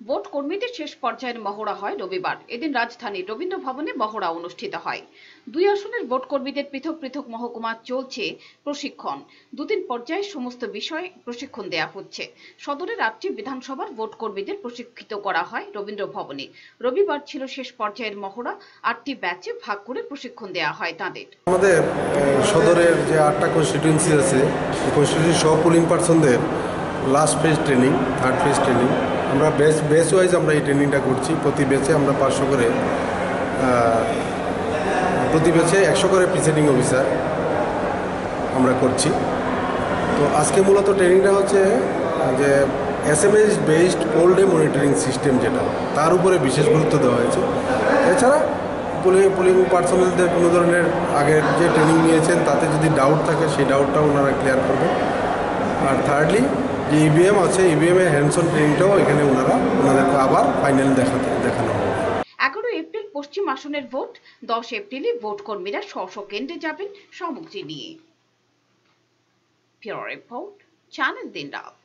Vote কর্মীদের শেষ পর্যায়ের মহড়া হয় রবিবার। এদিন রাজধানীর রবীন্দ্র ভবনে মহড়া অনুষ্ঠিত হয়। দুই আসনের ভোট কর্মীদের পৃথক পৃথক মহকুমা চলছে প্রশিক্ষণ। দুদিন পর্যায়ে সমস্ত বিষয়ে প্রশিক্ষণ দেয়া হচ্ছে। সদরের আটটি বিধানসভার ভোট কর্মীদের প্রশিক্ষিত করা হয় রবীন্দ্র ভবনে। রবিবার ছিল শেষ পর্যায়ের মহড়া। আটটি ব্যাচে ভাগ করে প্রশিক্ষণ দেয়া হয় তাদের। আমাদের সদরের যে আটটা কনস্টিটিউয়েন্সি আছে কনস্টিটিউন্সি সব polling পার্সনদের last phase training third phase training আমরা বেস বেস ওয়াইজ আমরা এই ট্রেনিংটা করছি। প্রতি বেচে আমরা পাঁচশো করে প্রতি বেচে একশো করে প্রিসাইডিং অফিসার আমরা করছি। তো আজকে মূলত ট্রেনিংটা হচ্ছে, যে S M S based old day monitoring system যেটা, তার উপরে বিশেষ গুরুত্ব দেওয়া হয়েছে। এছাড়া পুলিং পুলিং পার্সোনালদের কোনো ধরনের আগের যে ট্রেনিং নিয়েছেন, তাতে যদি ডাউট থাকে, সেই ডাউটটাও ওনারা ক্লিয়ার করবেন। আর থার্ডলি যে ইভিএম আছে ইভিএমের হ্যান্ডসন ট্রেনিংটাও এখানে ওনারা ওনাদেরকে আবার ফাইনাল দেখাতে দেখানো হবে। এগারো এপ্রিল পশ্চিম আসনের ভোট, দশ এপ্রিলে ভোট কর্মীরা স্ব কেন্দ্রে যাবেন সামগ্রী নিয়ে। রিপোর্ট, চ্যানেল দিন রাত